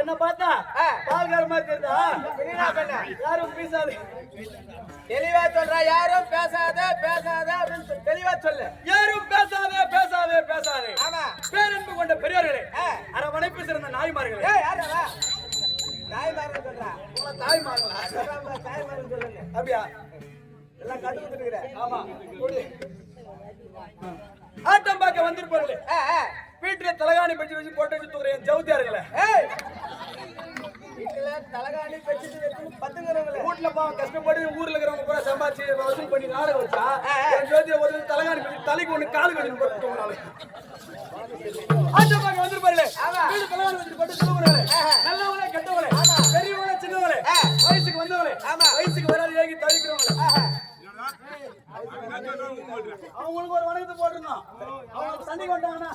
என்ன பார்த்தா. பால்கார மாதிரி பண்ண? யாரும் பேசாது. தெளிவா சொல்றா யாரும் பேசாத பேசாத அப்படின்னு தெளிவா சொல்லு. யாரும் பேசாதே பேசாதே பேசாதே. ஆமா. பேரன்பு கொண்ட பெரியவர்களே. அரவணைப்பு சிறந்த நாய்மார்களே. மாறன் சொல்றா. உங்களை தாய்மார்களா? சொல்றாம தாய் மாறன் சொல்லுங்க. அப்படியா? எல்லாம் கட்டு கொடுத்துருக்குற ஆமா. ஆட்டம் பார்க்க வந்திருப்பார்களே வீட்டுல தலகாணி பெட்டி வச்சு போட்டு வச்சு தூக்குற என் ஜவுதியார்களே ஏய். வீட்டுல தலகாணி வச்சு பத்துங்கிறவங்களே வீட்டுல பாவம் கஷ்டப்பட்டு ஊர்ல இருக்கிறவங்க கூட சம்பாதிச்சு வசூல் பண்ணி நாடகம் வச்சா. என் ஜோதியை ஒரு தலகாணி பெட்டி தலைக்கு ஒண்ணு காலு கட்டி போட்டு ஆட்டம் பார்க்க வந்திருப்பார்களே. ஆமா. வீடு தலகாணி வச்சு போட்டு ஆஹா. நல்லவங்களே அவங்களுக்கு ஒரு வணக்கத்தை போட்டுருந்தோம். அவங்க சண்டைக்கு வந்தாங்கன்னா.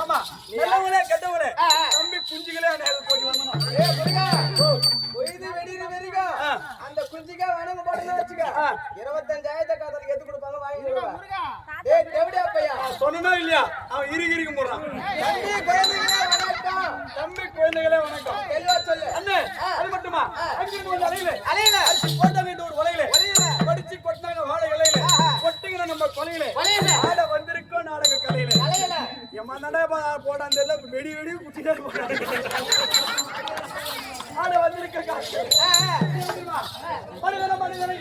ஆமா. நல்லவங்களே கெட்டவங்களே. தம்பி குஞ்சுகளே அநேகம் போய் வந்தோம் வெறிகோ. ஆ. அந்த குஞ்சிக்கா வணங்க போட்டுன்னு வச்சுக்க. இருபத்தஞ்சாயிரத்தை காதலுக்கு எடுத்து கொடுப்பாங்க? வாங்கிடுவா ஏய் தேவடியா பையா சொன்னா இல்லையா? அவன் இறுகி இறுகி போடுறான். தம்பி குழந்தைங்களே வணக்கம். தம்பி குழந்தைகளே வணக்கம். தெளிவா சொல்லு. அண்ணே அது மட்டுமா? அங்கிருந்து வந்து அலையில. அலையில. போட்டாங்க இந்த ஒரு வலையில வலையில. படிச்சு வலையில. ஆட வந்திருக்கோம் நாடக கலையில. எம்மா நடை போடான்னு தெரியல. வெடி வெடி குச்சிட்டே போட்டாங்க ஆட வந்திருக்க காசு? மனிதன மனிதனை.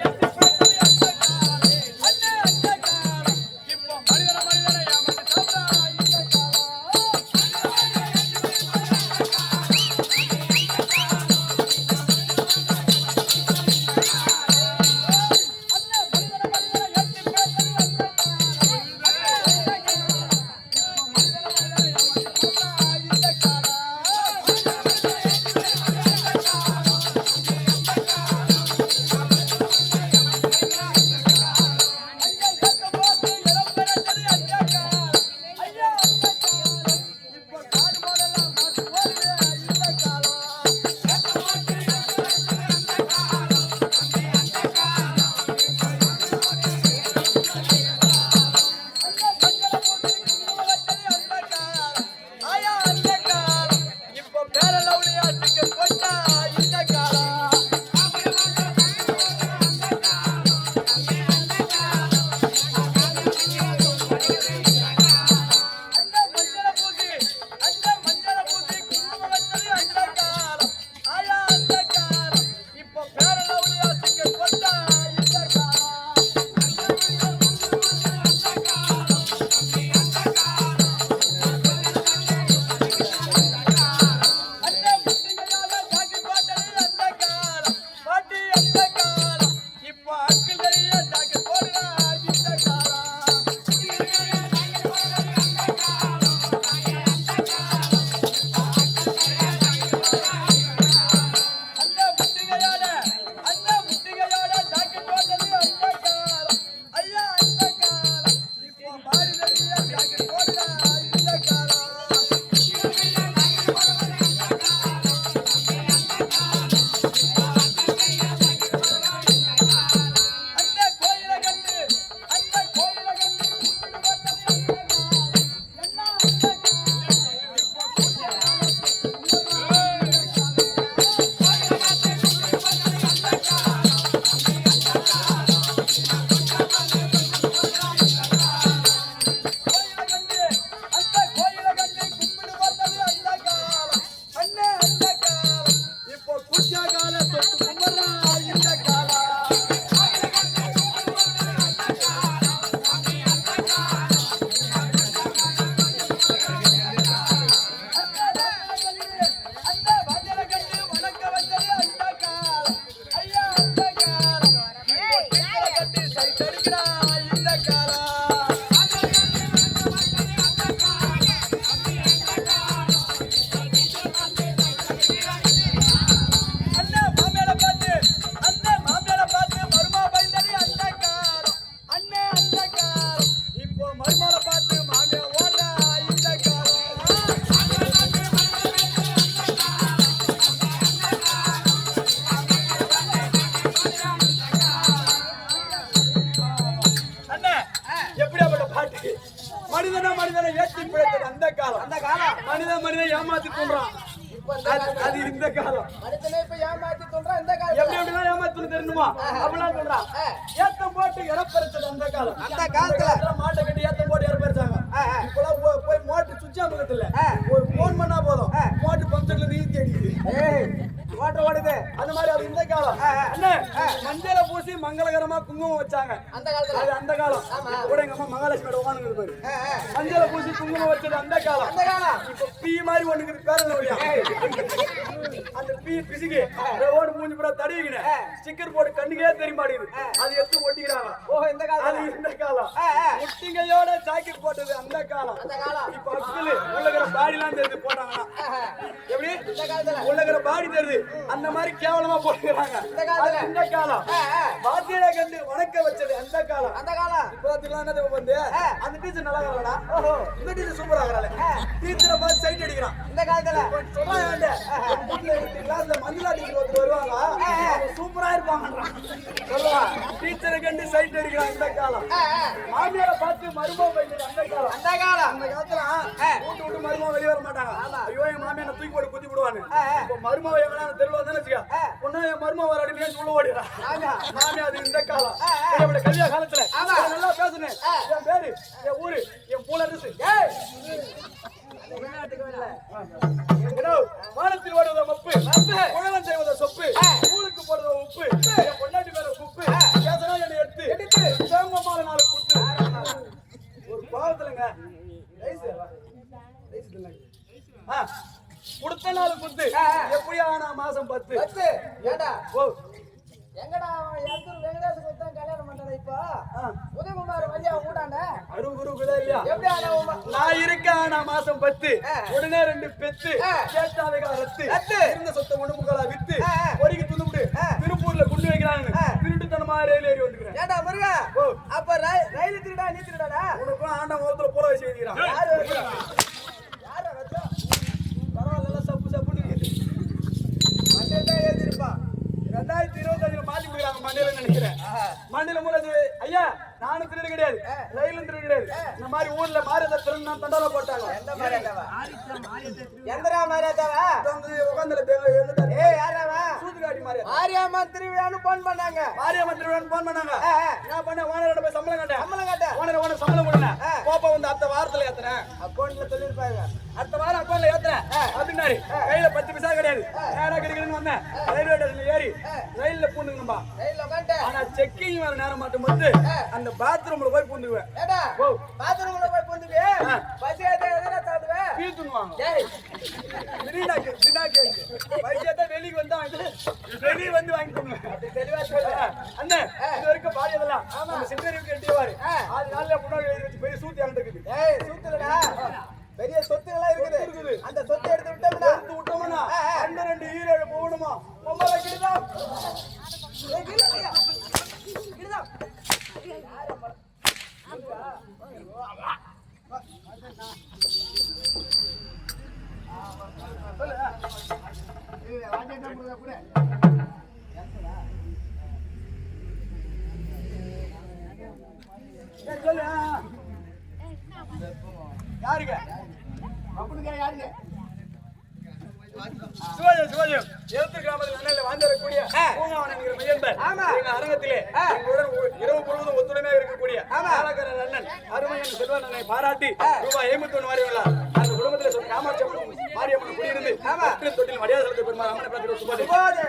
எப்படி ஏமாத்தணும் தெரியுமா அப்படிலாம் சொல்றான். ஏத்தம் போட்டு இறப்பறிச்சது அந்த காலம் அந்த காலத்துல. மாட்டை கட்டி ஏத்தம் போட்டு இறப்பறிச்சாங்க. இப்பெல்லாம் போய் மோட்டர் சுவிட்ச் இல்ல ஆ. ஒரு போன் பண்ணா போதும். மோட்டர் பம்ப்செட்ல நீந்தி அடிக்குது ஓட்ட ஓடுது அந்த மாதிரி அது இந்த காலம். மஞ்சள பூசி மங்களகரமா குங்குமம் வச்சாங்க. அந்த காலத்துல? அது அந்த காலம். கூட எங்க அம்மா மகாலட்சுமியோட உட்காந்து இருப்பாரு. மஞ்சள பூசி குங்குமம் வச்சது அந்த காலம். அந்த காலம். இப்ப பீ மாதிரி ஒண்ணுக்கு பேர் என்ன வழியா அந்த பீ பிசுகி ஓடு மூஞ்சி பூரா தடிவிக்கினேன் ஸ்டிக்கர் போட்டு கண்ணுக்கே தெரிய மாட்டேங்குது. அது எடுத்து ஒட்டிக்கிறாங்க. ஓ இந்த அது காலத்துல இந்த காலம். முட்டிங்கையோட ஜாக்கெட் போட்டது அந்த காலம். அந்த காலம். இப்ப அக்கிலு உள்ளகிற பாடிலாம் தெரியுது போட்டாங்கன்னா ஆஹா. எப்படி? இந்த காலத்துல? உள்ளகிற பாடி தெரியுது அந்த மாதிரி கேவலமா போட்டுக்கிறாங்க. இந்த காலம். வாத்தியாரை கண்டு வணக்க வச்சது அந்த காலம். அந்த காலம். இப்ப பாத்தீங்களா வந்து. அந்த டீச்சர் நல்லா இருக்கிறாடா ஓஹோ. இந்த டீச்சர் சூப்பரா இருக்கிறாள் ஆ. டீச்சரை பார்த்து சைட் அடிக்கிறான். இந்த காலத்துல? வீட்டுல ரெண்டு கிளாஸ்ல மஞ்சள் டீச்சர் ஒருத்தர் வருவாங்க சூப்பரா இருப்பாங்கன்றான் சொல்லுவா டீச்சரை கண்டு சைட் அடிக்கிறான் இந்த காலம். மாமியாரை பார்த்து மருமகம் வைக்கிறது அந்த காலம். அந்த காலம். அந்த காலத்துல வீட்டு விட்டு மருமகம் வெளியே வர மாட்டாங்க. ஐயோ என் மாமியா என்னை தூக்கி போட்டு குத்தி விடுவான்னு. ஆ, ஆ. எவனா தெருவில் வந்தானு வச்சுக்க. பொண்ணா என் மருமகம் வர அடி உள்ள ஓடிடா ஆமா. மாமியா அது இந்த காலம். என்னோட கல்யாண காலத்துல ஆமா. நான் நல்லா பேசுனேன். என் பேரு என் ஊரு என் பூல அரிசி. வானத்தில் ஓடுவத மப்பு. குழவன் செய்வத சொப்பு. ஊருக்கு போடுவத உப்பு. என் பொண்டாட்டி பேர குப்பு பேசணும் என்னை எடுத்து. எடுத்து. சேமமால நாலு குத்து. ஒரு பாவத்துலங்க. வயசு வயசு இல்லைங்க. ஆ, கொடுத்த நாலு குத்து எப்படியா ஆனா மாசம் பத்து? பத்து. ஏண்டா? ஓ. எங்கடா தான் கல்யாணம் பண்றான் இப்போ? உதயகுமார் வழியா ஊடாண்ட அருவு குருக்குதா இல்லையா? எப்படி ஆனா நான் இருக்கேன் மாசம் பத்து. உடனே ரெண்டு பெத்து. ஆ. கேட்டாவைகா ரத்து. இருந்த சொத்த உடம்புகளா வித்து. துணுவிட்டு ஆ. திருப்பூர்ல குண்டு வைக்கிறாங்க. திருட்டுத்தனமா ரயில் ஏறி வந்துக்கிறேன் ஏண்டா முருகா. அப்ப ரயில் திருடா நீ திருடாடா? உனக்கும் ஆண்ட முகத்துல போல வச்சு எழுதிக்கிறான் மண்ணில மூலம் ஐயா நானும் திருடு கிடையாது. ரயிலும் திருடு கிடையாது. இந்த மாதிரி ஊர்ல மாறத திருடு நான் தண்டால போட்டாங்க? எந்தரா மாரியாத்தாவா? வந்து உட்காந்துல ஏய், யாராவா? சூதுகாட்டி மாதிரி மாரியம்மா திருவிழான்னு போன் பண்ணாங்க. மாரியம்மன் திருவிழான்னு போன் பண்ணாங்க. என்ன பண்ண ஓனரோட போய் சம்பளம் கட்டேன். சம்பளம் கட்ட. ஓனர் ஓனர் சம்பளம் கொடுங்க. கோப்பா வந்து அடுத்த வாரத்துல ஏத்துறேன். அக்கௌண்ட்ல சொல்லிருப்பாங்க அடுத்த வாரம் அக்கௌண்ட்ல ஏத்துறேன். அப்படின்னாரு. கையில பத்து பைசா கிடையாது. நேரா கிடைக்கணும்னு வந்தேன். ரயில்வே ஸ்டேஷன்ல ஏறி ரயில்ல பூந்துக்கணும்பா. ஆனா செக்கிங் வர நேரம் மட்டும் வந்து அந்த பாத்ரூம்ல போய் பூந்துக்குவேன். பாத்ரூம்ல போய் புந்துவே ஆ. பசி ஏத்த எதுனா சாப்பிடுவே பீத்துக்குவாங்க ஏய் திடீர்னு கே- திடீர்னு கேள்வி. வயசாதான் வெளிக்கு வந்தா வெளியே வந்து வாங்கிக்கோங்க. அண்ணன் இது வரைக்கும் பாடி அதெல்லாம் நம்ம. அது நாள்ல முன்னாடி எழுதி வச்சு பெரிய சூத்தி இருக்குது ஏய் சுத்துறடா பெரிய சொத்துகளா இருக்குது. இருக்குது. அந்த சொத்தை எடுத்து விட்டோம்னா? எடுத்து விட்டோம்னா. அந்த ரெண்டு ஈரேழு போகணுமா? பொம்பளை கிட்டதான் அரங்கத்திலே இரவு பொழுதும் ஒத்துழைமையாக இருக்கக்கூடிய அண்ணன் அருமையன் செல்வன் அண்ணனை பாராட்டி. ரூபாய் ஐம்பத்தி ஒன்று வாரியங்களா அந்த குடும்பத்தில் சொல்லி காமாட்சி மாரியம்மன் குடியிருந்து. தொட்டில் மரியாதை செலுத்த பெருமாள் அம்மனை பிரார்த்திக்கிறோம். சுபாதி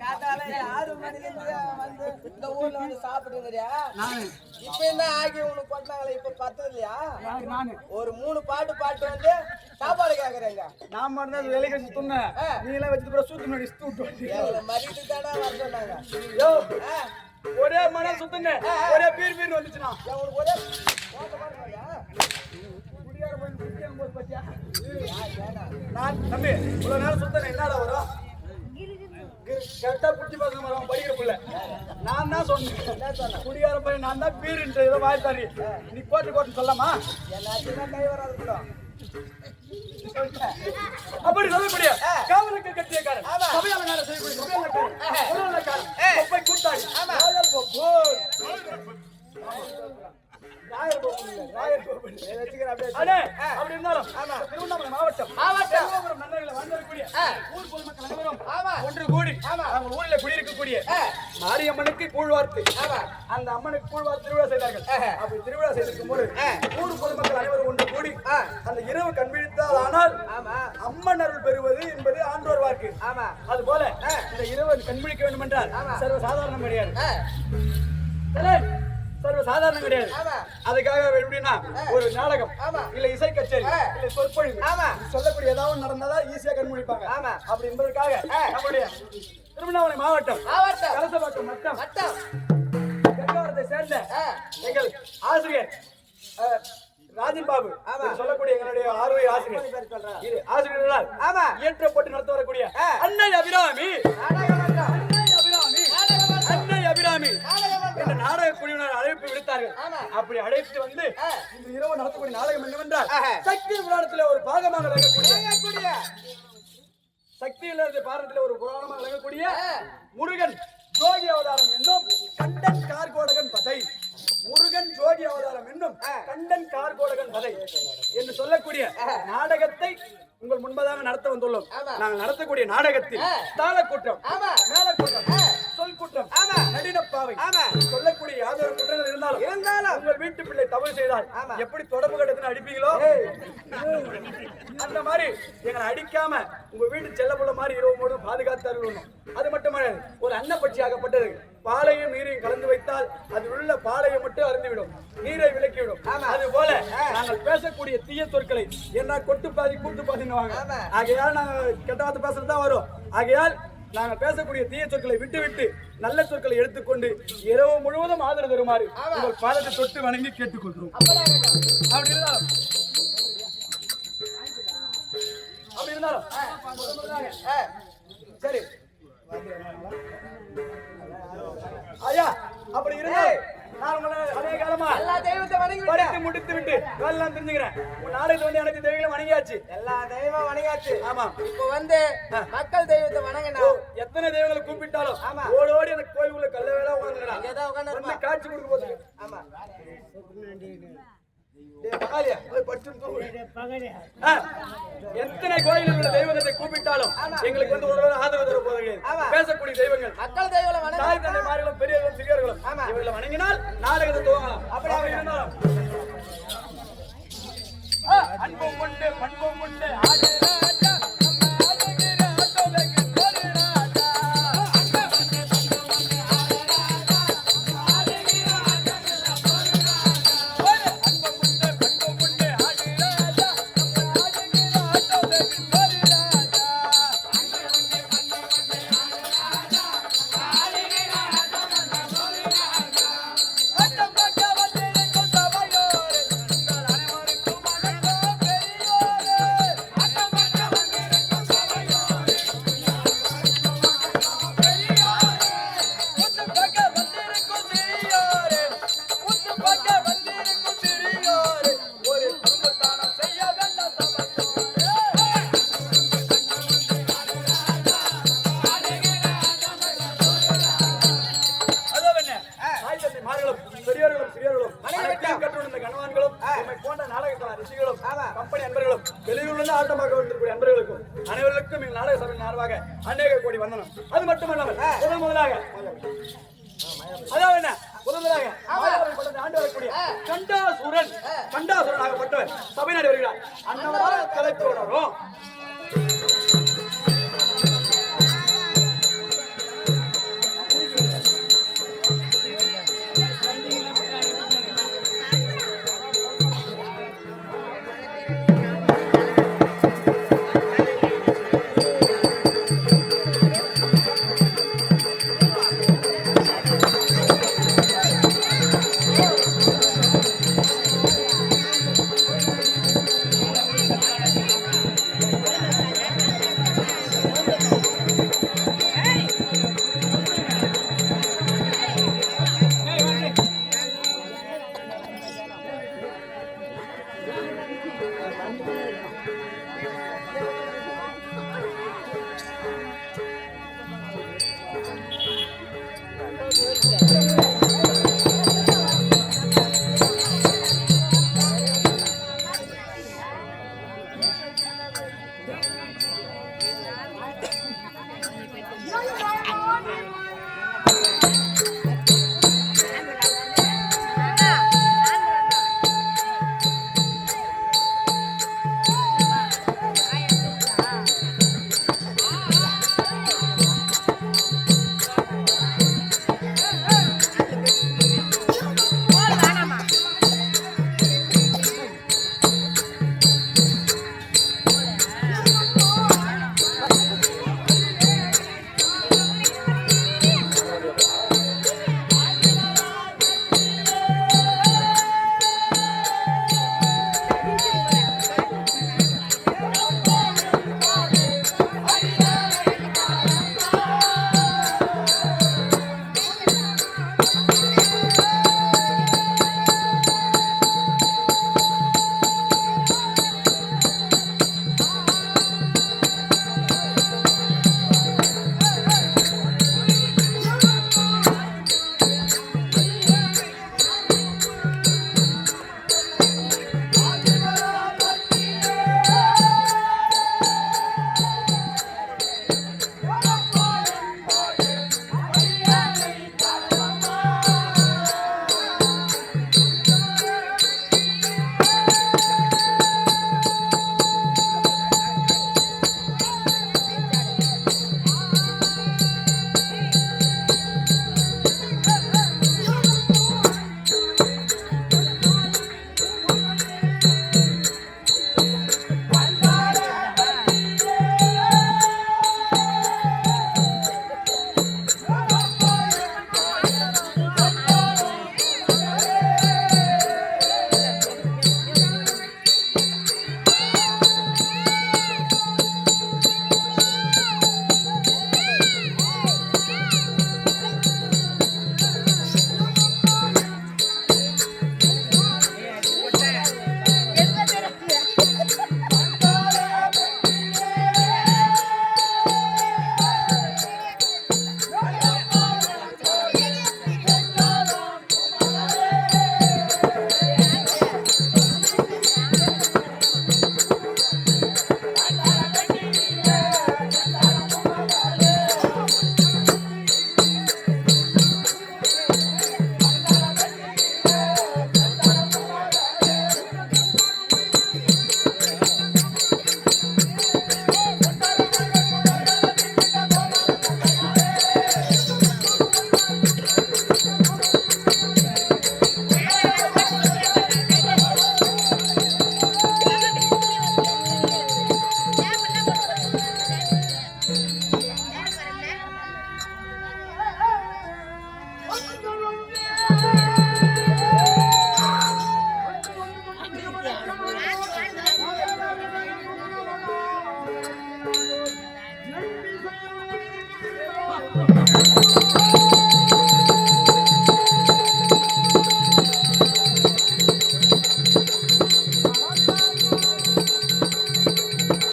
காத்தால ஆறு மணில இருந்து வந்து இந்த ஊர்ல வந்து சாப்பிட்டுங்கிறியா இப்ப என்ன ஆகி உனக்கு கொண்டாங்களே இப்ப பத்து இல்லையா ஒரு மூணு பாட்டு பாட்டு வந்து சாப்பாடு கேக்குறேங்க நான் மட்டும் தான் வேலைக்கு வச்சு துண்ணேன் நீ எல்லாம் வச்சு கூட சூத்து முன்னாடி சுத்து விட்டு தானே வர சொன்னாங்க யோ ஒரே மணி சுத்துங்க ஒரே பீர் பீர் வந்துச்சுன்னா ஒரே நான் தம்பி இவ்வளவு நேரம் சுத்தன என்னடா வரும்? கரெக்டா புடிச்சு படிக்கிற புள்ள நான் தான் சொன்னேன் குடியார போய் நான் தான் பீருன்ட்டு ஏதோ வாய் தரி நீ கோட்டு கோட்டு சொல்லாமா எல்லாத்தையும் கை வராது கூட. அப்படி சொல்லக்கூடிய காவலுக்கு கட்டியக்காரன். சபையாள நேரம் செய்யக்கூடிய சபையாளக்காரன் பொருளாளக்காரன் கொப்பை அப்படி இருந்தாலும் திருவண்ணாமலை மாவட்டம் மாவட்டம். மன்னர்களை வந்திருக்கக்கூடிய. ஊர் பொதுமக்கள் அனைவரும். ஒன்று கூடி. அவங்க ஊரில் குடியிருக்கக்கூடிய. மாரியம்மனுக்கு கூழ்வார்த்து. அந்த அம்மனுக்கு கூழ்வார் திருவிழா செய்தார்கள். அப்படி திருவிழா செய்திருக்கும் போது. ஊர் பொதுமக்கள் அனைவரும் ஒன்று கூடி. அந்த இரவு கண்விழித்தால் ஆனால் அம்மன் அருள் பெறுவது என்பது ஆண்டோர் வாக்கு ஆமா அது போல. இந்த இரவு கண்பிடிக்க வேண்டும் என்றால். சர்வ சாதாரணம் கிடையாது சர்வ சாதாரணம் கிடையாது. அதுக்காக எப்படின்னா ஒரு நாடகம். இல்ல இசை கச்சேரி. இல்ல சொற்பொழிவு. சொல்லக்கூடிய ஏதாவது நடந்ததா ஈஸியா கண்மொழிப்பாங்க. ஆமா. அப்படி என்பதற்காக. நம்முடைய திருவண்ணாமலை மாவட்டம் மாவட்டம். கலசபாக்கம் மட்டம் வட்டம் தெற்காவரத்தை சேர்ந்த எங்கள் ஆசிரியர் ராஜன் பாபு சொல்லக்கூடிய எங்களுடைய ஆர்வ ஆசிரியர். ஆசிரியர்களால் ஆமா. இயற்றப்பட்டு நடத்த வரக்கூடிய. அன்னை அபிராமி. நாடகமன்றம் என்ற நாடக குழுவினர் அழைப்பு விடுத்தார்கள். அப்படி அழைத்து வந்து. இந்த இரவு நடத்தக்கூடிய நாடகம் என்னவென்றால். சக்தி புராணத்துல ஒரு பாகமாக விளங்கக்கூடிய சக்தி இல்லாத பாரதத்துல ஒரு புராணமாக விளங்கக்கூடிய. முருகன் ஜோகி அவதாரம் என்னும் கண்டன் கார்கோடகன் பதை முருகன் ஜோகி அவதாரம் என்னும் கண்டன் கார்கோடகன் பதை என்று சொல்லக்கூடிய நாடகத்தை உங்கள் முன்பதாக நடத்த வந்துள்ளோம். நாங்கள் நடத்தக்கூடிய நாடகத்தில். தாளக்கூட்டம் மேலக்கூட்டம் சொல் கூட்டம் ஆமா. நடினப்பாவை ஆமா. சொல்லக்கூடிய யாதொரு குற்றங்கள் இருந்தாலும் இருந்தாலும். உங்கள் வீட்டு பிள்ளை தவறு செய்தால். எப்படி தொடர்பு கட்டத்தில் அடிப்பீங்களோ? அந்த மாதிரி எங்களை அடிக்காம உங்க வீட்டு செல்லப்புள்ள மாதிரி இரவு முழுவதும் பாதுகாத்து அருளணும் அது மட்டுமல்ல ஒரு அன்னப்பட்சி ஆகப்பட்டது. பாலையும் நீரையும் கலந்து வைத்தால் அதில் உள்ள பாலையை மட்டும் அருந்திவிடும். நீரை விலக்கிவிடும் அது போல நாங்கள் பேசக்கூடிய தீய சொற்களை என்ன கொட்டு பாதி கூட்டு பாதினுவாங்க ஆமா. ஆகையால் நாங்க கெட்ட வார்த்தை பேசுறது தான் வரும். ஆகையால் நாங்கள் பேசக்கூடிய தீய சொற்களை விட்டுவிட்டு நல்ல சொற்களை எடுத்துக்கொண்டு இரவு முழுவதும் ஆதரவு தருமாறு உங்கள் பாதத்தை தொட்டு வணங்கி கேட்டுக்கொள்கிறோம். அப்படி இருந்தாலும் அப்படி இருந்தாலும் சரி. ஐயா அப்படி இருந்தால் நான் உங்களை அதே காலமா எல்லா தெய்வத்தை வணங்கி படித்து முடித்து விட்டு வேலைலாம் தெரிஞ்சுக்கிறேன். உங்க நாடகத்துல வந்து எனக்கு தெய்வங்களும் வணங்கியாச்சு. எல்லா தெய்வம் வணங்காச்சு ஆமா. இப்போ வந்து மக்கள் தெய்வத்தை வணங்கினா? எத்தனை தெய்வங்களை கூப்பிட்டாலும் ஆமா. ஓடி ஓடி எனக்கு கோயிலுக்குள்ள கல்ல வேலை உட்காந்துக்கிறேன் உட்கார்ந்து வந்து காட்சி கொடுக்க போகுது. ஆமா. எத்தனை கோயிலில் உள்ள தெய்வத்தை கூப்பிட்டாலும் எங்களுக்கு வந்து ஒரு ஆதரவு தர ஆமா. பேசக்கூடிய தெய்வங்கள். மக்கள் தெய்வங்களை தாய் வணங்க தந்தை மார்களும் பெரியவர்களும் சிறியவர்களும் ஆமா. இவர்களை வணங்கினால் நாடகத்தை துவங்கலாம். அப்படி அப்படி இருந்தாலும். அன்பும் உண்டு பண்பும் உண்டு. ஆடு